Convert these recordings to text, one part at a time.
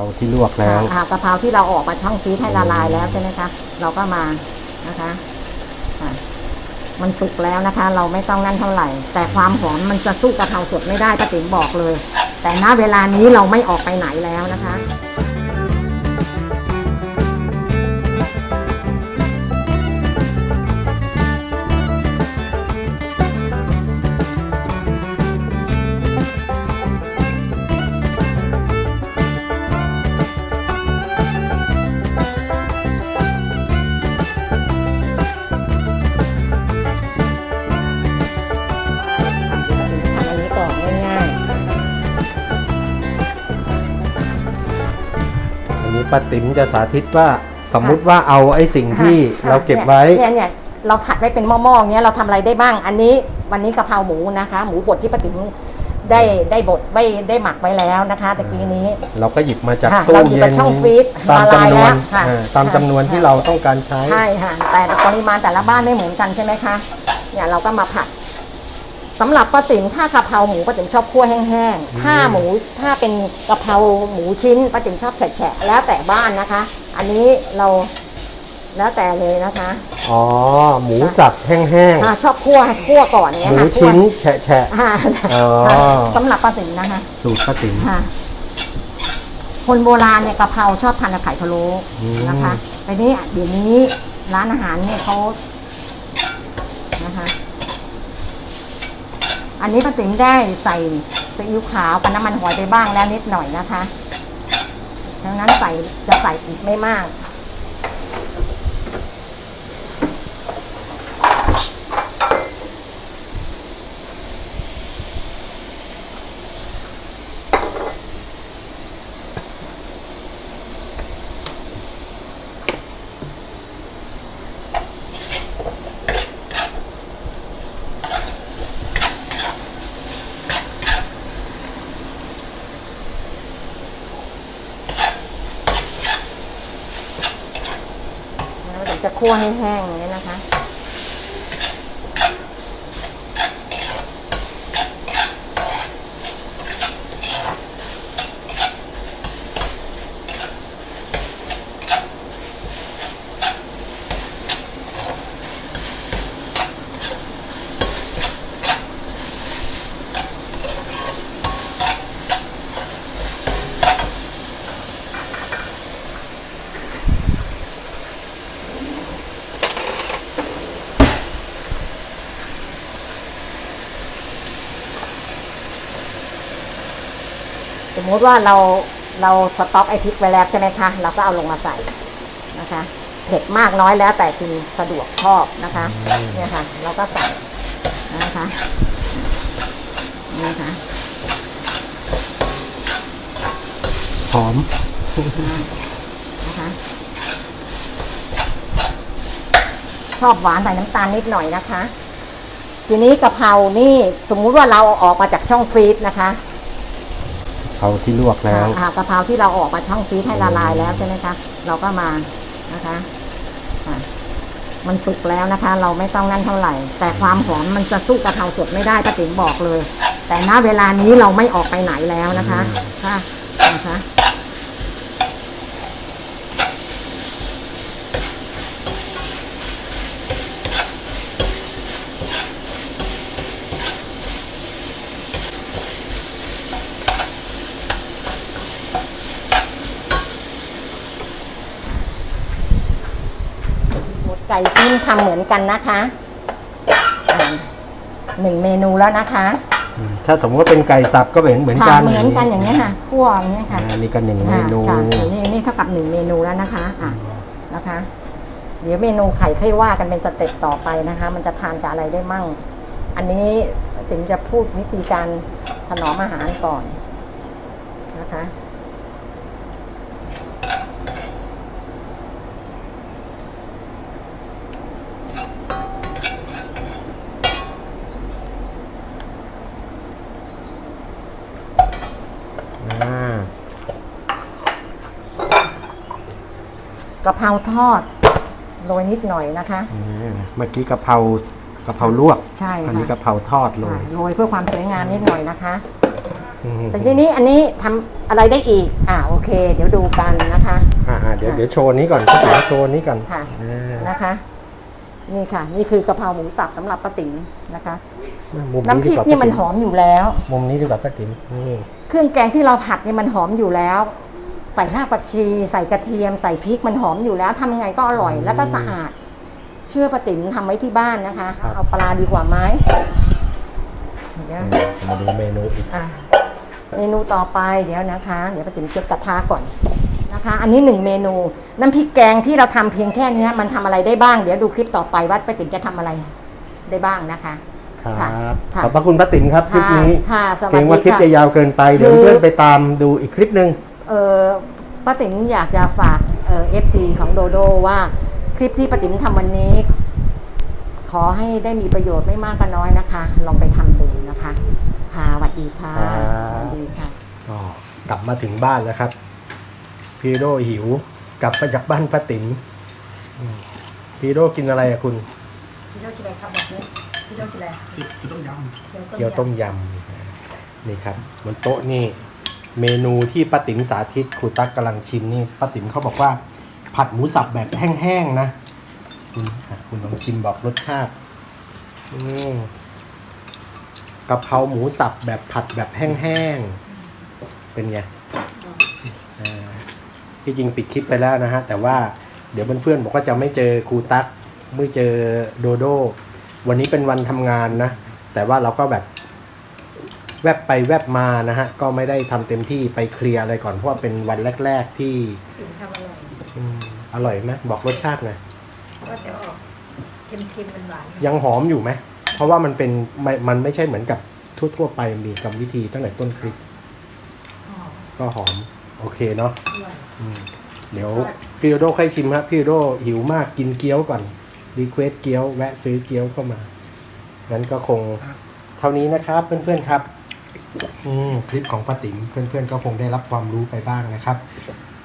ราที่ลวกแล้วอ่ากะเพราที่เราออกมาช่องฟรีซให้ละลายแล้วใช่ไหมคะ เราก็มานะคะอะมันสุกแล้วนะคะ เราไม่ต้องนั่นเท่าไหร่ แต่ความหอมมันจะสู้กะเพราสดไม่ได้ป้าติ๋มบอกเลย แต่ณเวลานี้เราไม่ออกไปไหนแล้วนะคะ ป้าติ๋มจะสาธิตว่าสมมุติว่าเอาไอ้สิ่งๆที่ค่ะเราเก็บไว้ เนี่ยเนี่ยเราขัดไว้เป็นหม้อๆอย่างเงี้ยเราทำอะไรได้บ้าง อันนี้วันนี้กะเพราหมูนะคะ หมูบดที่ป้าติ๋มได้ได้บดได้ได้หมักไว้แล้วนะคะตะกี้นี้ เราก็หยิบมาจากค่ะตู้เราหยิบเย็มานช่องฟรีซตามละลายจำนวนแล้วค่ะอ่าตามจำนวนที่ค่ะเราต้องการใช้ ใช่ค่ะแต่ปริมาณแต่ละบ้านไม่เหมือนกันใช่ไหมคะเนี่ยเราก็มาผัด สำหรับป้าติ๋มถ้ากะเพราหมูป้าติ๋มชอบคั่วแห้งๆ ถ้าหมูถ้าเป็นกะเพราหมูชิ้นป้าติ๋มชอบแฉะๆแล้วแต่บ้านนะคะ อันนี้เราแล้วแต่เลยนะคะ อ๋อ หมูสับแห้งอ่าชอบคั่วคั่วก่อนๆ เนี่หยมูค่ะชิ้นคั่วแฉะแฉะ อ่าอ๋อ สำหรับป้าติ๋มนะคะ สูตรป้าติ๋ม ค่ะคนโบราณเนี่ยกะเพราชอบทานกับไข่พะโล้อืมนะคะแต่นี้เดี๋ยวนี้ร้านอาหารเนี่ยเขานะคะ อันนี้ป้าติ๋มได้ใส่ซีอิ๊วขาวกับน้ำมันหอยไปบ้างแล้วนิดหน่อยนะคะ ดังนั้นใส่จะใส่อีกไม่มาก จะคั่วให้แห้งอย่างนี้นะคะ มมุติว่าเราเราสต็อกไอพริกไว้แล้วใช่ไหมคะ เราก็เอาลงมาใส่นะคะ เผ็ดมากน้อยแล้วแต่คุณสะดวกชอบนะคะเนี่ยค่ะ เราก็ใส่นะคะนี่นะคะหอมนะคะชอบหวานใส่น้ำตาลนิดหน่อยนะคะ ทีนี้กะเพรานี่สมมุติว่าเราเอาออกมาจากช่องฟรีซนะคะ เขาที่ลวกแล้วอ่ากะเพราที่เราออกมาช่องฟรีซให้ละลายแล้วใช่ไหมคะ เราก็มานะคะอะมันสุกแล้วนะคะ เราไม่ต้องนั่นเท่าไหร่ แต่ความหอมมันจะสู้กะเพราสดไม่ได้ป้าติ๋มบอกเลย แต่ณเวลานี้เราไม่ออกไปไหนแล้วนะคะค่ะนะคะ ไก่ชิ้นทำเหมือนกันนะคะอ่าหนึ่งเมนูแล้วนะคะถ้าสมมติว่าเป็นไก่สับก็เหมือนเหมือนกัค่ะนเหมือนกันอย่างนี้ยค่ะคั่วอย่างนี้ยอ่าค่ะนี่ก็หนึ่งเมนูค่ะค่ะนี่นี่เท่ากับหนึ่งเมนูแล้วนะคะอะนะคะ เดี๋ยวเมนูไข่ค่อยว่ากันเป็นสเต็ปต่อไปนะคะ มันจะทานกับอะไรได้มั่ง อันนี้ติ๋มจะพูดวิธีการถนอมอาหารก่อนนะคะ กะเพราทอดโรยนิดหน่อยนะคะอืมเมื่อกี้กะเพรากะเพราลวกใช่ค่ะ อันนี้กะเพราทอดเลค่ะยโรยเพื่อความสวยงามนิดหน่อยนะคะอืมแต่ทีนี้อันนี้ทำอะไรได้อีก อ่าโอเค เดี๋ยวดูกันนะคะ อ่าๆเดี๋ยวเดี๋ยวโชว์นี้ก่อนพี่ติ๋มโชว์นี้ก่อนค่ะ อ่านะคะ นี่ค่ะ นี่คือกะเพราหมูสับสำหรับป้าติ๋มนะคะ มุมน้ำพริกดีว่านี่มันป้าหอมอยู่แล้ว มุมนี้ดีกว่าป้าติ๋มนี่เครื่องแกงที่เราผัดเนี่ยมันหอมอยู่แล้ว ใส่รากผักชี ใส่กระเทียม ใส่พริกมันหอมอยู่แล้วทำยังไงก็อร่อยแล้วก็สะอาด เชื่อป้าติ๋มทำไว้ที่บ้านนะคะ เอาปลาดีกว่าไหมเดี๋ยวมาดูเมนูอีกอะเมนูต่อไปเดี๋ยวนะคะ เดี๋ยวป้าติ๋มเช็คกระทะก่อน นะคะ อันนี้หนึ่งเมนู น้ำพริกแกงที่เราทำเพียงแค่เนี้ยมันทำอะไรได้บ้าง เดี๋ยวดูคลิปต่อไปว่าป้าติ๋มจะทำอะไรได้บ้างนะคะครับค่ะค่ะขอบพระคุณป้าติ๋มครับคลิปนี้ค่ะสวัสเกรงว่าดีคลิปค่ะจะยาวเกินไป เดี๋ยวคือเพื่อนไปตามดูอีกคลิปหนึ่งเออป้าติ๋มอยากจะฝากเอฟซีของโดโดว่าคลิปที่ป้าติ๋มทำวันนี้ ขอให้ได้มีประโยชน์ไม่มากก็น้อยนะคะ ลองไปทำดูนะคะ ค่ะสวัสดีค่ะครับสวัสดีค่ะก็กลับมาถึงบ้านแล้วครับ พี่โดหิว กลับมาจากบ้านป้าติ๋มอืมพี่โดกินอะไรอะคุณพี่โดกินอะไรครับแบบนี้พี่โดกินอะไรเกี๊ยวต้มยำนี่ครับบนโต๊ะนี่ เมนูที่ป้าติ๋มสาธิตครูตั๊กกำลังชิมนี่ป้าติ๋มเขาบอกว่า ผัดหมูสับแบบแห้งๆนะคุณอะคุณลองชิมบอกรสชาติอืมกะเพราหมูสับแบบผัดแบบแห้งๆเป็นไงอ่า ที่จริงปิดคลิปไปแล้วนะฮะ แต่ว่าเดี๋ยวเพื่อนๆบอกว่าจะไม่เจอครูตั๊กไม่เจอโดโด วันนี้เป็นวันทำงานนะ แต่ว่าเราก็แบบแวบไปแวบมานะฮะ ก็ไม่ได้ทำเต็มที่ไปเคลียร์อะไรก่อนเพราะว่าเป็นวันแรก ๆที่ถึงทำอร่อยอืมอร่อยไหมบอกรสชาติหน่อยก็จะออกเค็มๆหวานๆยังหอมอยู่ไหมเพราะว่ามันเป็นไม่มันไม่ใช่เหมือนกับทั่วๆไปมีกรรมวิธีตั้งแต่ต้นคลิปหอมก็หอม โอเคเนาะอร่อยอืมเดี๋ยวพี่โดโดค่อยชิมครับพี่โดโดหิวมากกินเกี๊ยวก่อนรีเควสเกี๊ยวแวะซื้อเกี๊ยวเข้ามางั้นก็คงเท่านี้นะครับเพื่อนๆครับ อืมคลิปของป้าติ๋มเพื่อนๆก็คงได้รับความรู้ไปบ้างนะครับ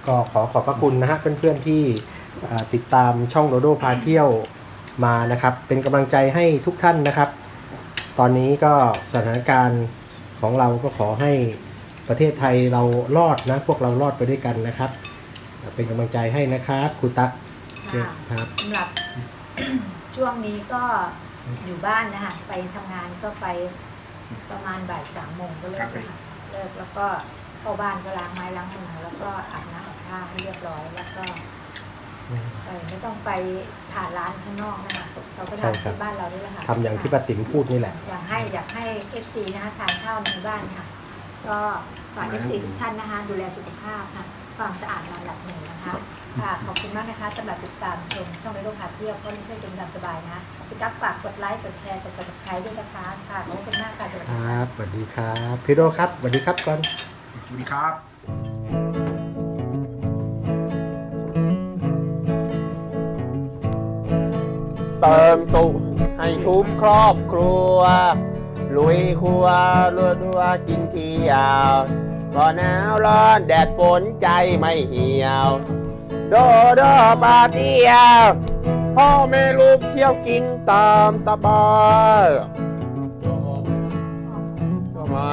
ก็ขอขอบพระคุณนะฮะเพื่อนๆที่อ่าติดตามช่องโดโดพาเที่ยวมานะครับ เป็นกำลังใจให้ทุกท่านนะครับ ตอนนี้ก็สถานการณ์ของเราก็ขอให้ ประเทศไทยเรารอดนะ พวกเรารอดไปด้วยกันนะครับ เป็นกำลังใจให้นะครับครูตั๊กค่ะครับสำหรับ ช่วงนี้ก็อยู่บ้านนะคะไปทำงานก็ไปประมาณบ่ายสามโมงก็เลิกนะคะเลิกแล้วก็เข้าบ้านก็ล้างไม้ล้างมือแล้วก็อาบน้ำอาบท่าให้เรียบร้อยแล้วก็เออไม่ต้องไปทานร้านข้างนอกนะคะเราก็ใช่ทำครับ ที่บ้านเรานี่แหละค่ะทำอย่างที่ป้าติ๋มพูดนี่แหละ อยากให้อยากให้ FC นะคะทานข้าวในบ้านค่ะ ก็ฝาก FC ทุกท่านนะคะ ดูแลสุขภาพค่ะความสะอาดลำดับหนึ่งนะคะค่ะขอบคุณมากนะคะสำหรับติดตามชมช่องในโลกพาเที่ยวก็เพื่อนๆเป็นตามสบายนะพี่กั๊กฝากกดไลค์กดแชร์กด subscribe ด้วยนะคะค่ะขอบคุณมากค่ะสวัสคดีรค่ะับสวัสดีครับพี่โดครับสวัสดีครับก่อน สวัสดีครับเติมตุให้ทุกครอบครัว ลุยครัวรัวรัวกินเที่ยวพอหนาวร้อนแดดฝนใจไม่เหี่ยว โดโดปาเที่ยวพ่อแม่ลูกเที่ยวกินตามตะบายก็มา